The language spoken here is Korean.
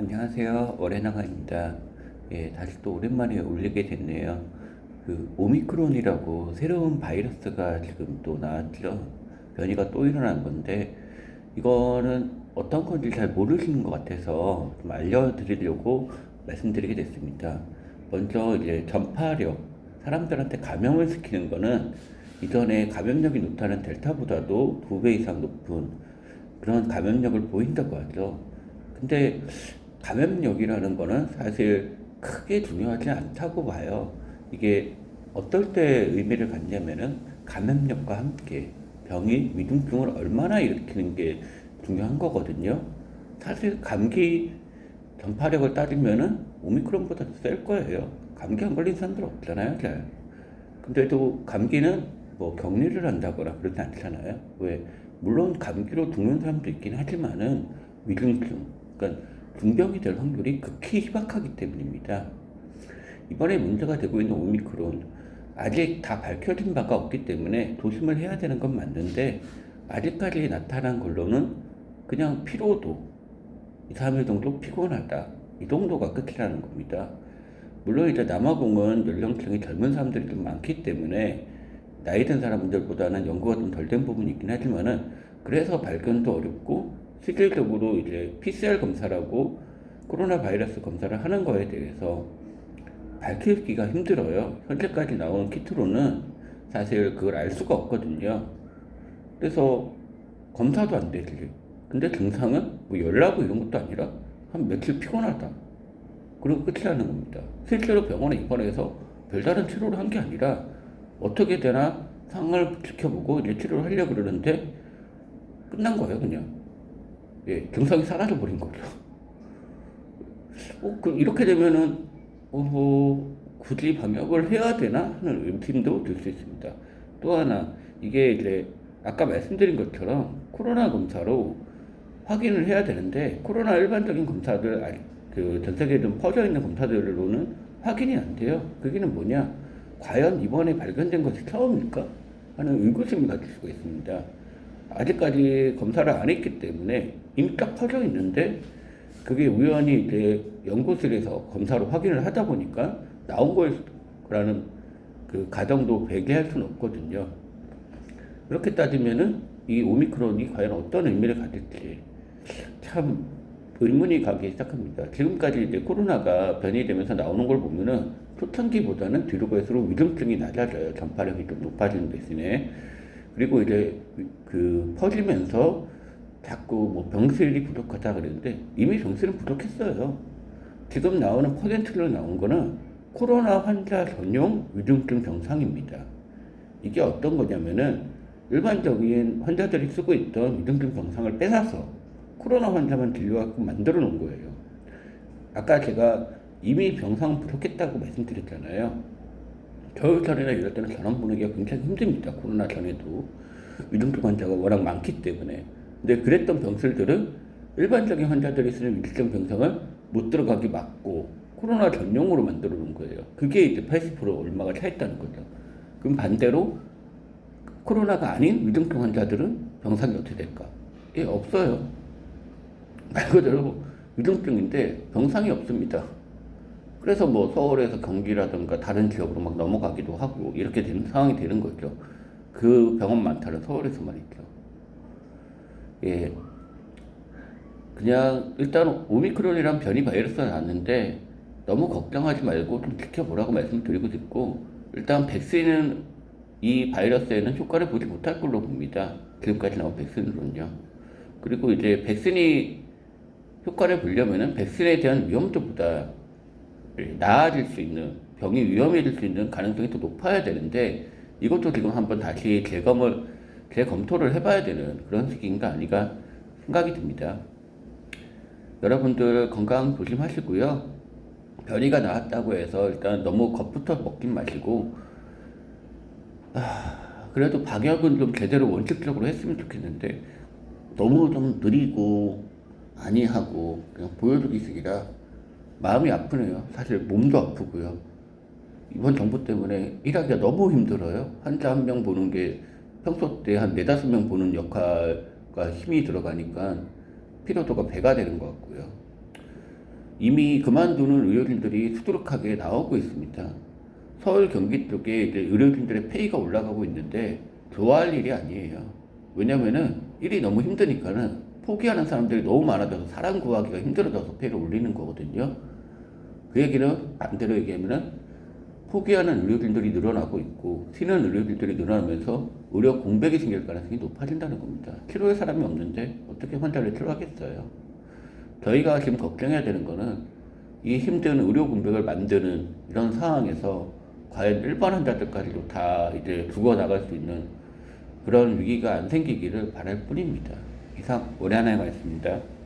안녕하세요. 오레나가입니다. 예, 다시 또 오랜만에 올리게 됐네요. 그 오미크론이라고 새로운 바이러스가 지금 또 나왔죠. 변이가 또 일어난 건데 이거는 어떤 건지 잘 모르시는 것 같아서 좀 알려드리려고 말씀드리게 됐습니다. 먼저 이제 전파력, 사람들한테 감염을 시키는 거는 이전에 감염력이 높다는 델타보다도 두 배 이상 높은 그런 감염력을 보인다고 하죠. 근데 감염력이라는 거는 사실 크게 중요하지 않다고 봐요. 이게 어떨 때 의미를 갖냐면은 감염력과 함께 병이 위중증을 얼마나 일으키는 게 중요한 거거든요. 사실 감기 전파력을 따지면은 오미크론보다 더셀 거예요. 감기 안 걸린 사람들 없잖아요, 잘. 근데도 감기는 뭐 격리를 한다거나 그러지 않잖아요. 왜? 물론 감기로 죽는 사람도 있긴 하지만은 위중증, 그러니까 중병이 될 확률이 극히 희박하기 때문입니다. 이번에 문제가 되고 있는 오미크론 아직 다 밝혀진 바가 없기 때문에 조심을 해야 되는 건 맞는데 아직까지 나타난 걸로는 그냥 피로도 2, 3일 정도 피곤하다 이 정도가 끝이라는 겁니다. 물론 이제 남아공은 연령층이 젊은 사람들이 좀 많기 때문에 나이 든 사람들보다는 연구가 좀 덜 된 부분이 있긴 하지만은 그래서 발견도 어렵고 실질적으로 이제 PCR 검사라고 코로나 바이러스 검사를 하는 거에 대해서 밝히기가 힘들어요. 현재까지 나온 키트로는 사실 그걸 알 수가 없거든요. 그래서 검사도 안 되지. 근데 증상은 뭐 열나고 이런 것도 아니라 한 며칠 피곤하다. 그리고 끝이라는 겁니다. 실제로 병원에 입원해서 별다른 치료를 한 게 아니라 어떻게 되나 상황을 지켜보고 이제 치료를 하려고 그러는데 끝난 거예요, 그냥. 예, 증상이 사라져 버린 거죠. 어, 그 이렇게 되면은 어, 뭐 굳이 방역을 해야 되나 하는 의심도 들 수 있습니다. 또 하나 이게 이제 아까 말씀드린 것처럼 코로나 검사로 확인을 해야 되는데 코로나 일반적인 검사들 그전 세계에 좀 퍼져 있는 검사들로는 확인이 안 돼요. 그게는 뭐냐? 과연 이번에 발견된 것이 처음일까? 하는 의구심을 가질 수가 있습니다. 아직까지 검사를 안 했기 때문에 이미 딱 퍼져 있는데 그게 우연히 이제 연구실에서 검사로 확인을 하다 보니까 나온 거라는 그 가정도 배제할 수는 없거든요. 그렇게 따지면은 이 오미크론이 과연 어떤 의미를 가질지 참 의문이 가기 시작합니다. 지금까지 이제 코로나가 변이되면서 나오는 걸 보면은 초창기보다는 뒤로 갈수록 위중증이 낮아져요. 전파력이 좀 높아지는 대신에. 그리고 이제 그 퍼지면서 자꾸 뭐 병실이 부족하다 그랬는데 이미 병실은 부족했어요. 지금 나오는 퍼센트로 나온 거는 코로나 환자 전용 위중증 병상입니다. 이게 어떤 거냐면은 일반적인 환자들이 쓰고 있던 위중증 병상을 빼놔서 코로나 환자만 진료하고 만들어 놓은 거예요. 아까 제가 이미 병상 부족했다고 말씀드렸잖아요. 겨울철이나 이럴 때는 전원 보내기가 굉장히 힘듭니다. 코로나 전에도. 위중증 환자가 워낙 많기 때문에. 근데 그랬던 병실들은 일반적인 환자들이 쓰는 위중증 병상을 못 들어가게 막고 코로나 전용으로 만들어 놓은 거예요. 그게 이제 80% 얼마가 차 있다는 거죠. 그럼 반대로 코로나가 아닌 위중증 환자들은 병상이 어떻게 될까? 예, 없어요. 말 그대로 위중증인데 병상이 없습니다. 그래서 뭐 서울에서 경기라든가 다른 지역으로 막 넘어가기도 하고 이렇게 되는 상황이 되는 거죠. 그 병원 많다는 서울에서 말이죠. 예. 그냥 일단 오미크론이란 변이 바이러스가 나왔는데 너무 걱정하지 말고 좀 지켜보라고 말씀드리고 싶고 일단 백신은 이 바이러스에는 효과를 보지 못할 걸로 봅니다. 지금까지 나온 백신으로는요. 그리고 이제 백신이 효과를 보려면은 백신에 대한 위험도보다 나아질 수 있는 병이 위험해질 수 있는 가능성이 더 높아야 되는데 이것도 지금 한번 다시 재검을 재검토를 해봐야 되는 그런 시기인가 아니가 생각이 듭니다. 여러분들 건강 조심하시고요. 변이가 나왔다고 해서 일단 너무 겁부터 먹긴 마시고 아, 그래도 방역은 좀 제대로 원칙적으로 했으면 좋겠는데 너무 좀 느리고 아니하고 그냥 보여주기식이라 마음이 아프네요. 사실 몸도 아프고요. 이번 정부 때문에 일하기가 너무 힘들어요. 환자 한 명 보는 게 평소 때 한 네다섯 명 보는 역할과 힘이 들어가니까 피로도가 배가 되는 것 같고요. 이미 그만두는 의료진들이 수두룩하게 나오고 있습니다. 서울 경기 쪽에 이제 의료진들의 페이가 올라가고 있는데 좋아할 일이 아니에요. 왜냐면은 일이 너무 힘드니까는 포기하는 사람들이 너무 많아져서 사람 구하기가 힘들어져서 페이를 올리는 거거든요. 그 얘기는 반대로 얘기하면은 포기하는 의료진들이 늘어나고 있고 쉬는 의료진들이 늘어나면서 의료 공백이 생길 가능성이 높아진다는 겁니다. 치료할 사람이 없는데 어떻게 환자를 치료하겠어요? 저희가 지금 걱정해야 되는 거는 이 힘든 의료 공백을 만드는 이런 상황에서 과연 일반 환자들까지도 다 이제 죽어 나갈 수 있는 그런 위기가 안 생기기를 바랄 뿐입니다. 이상 올해 하나의 말씀입니다.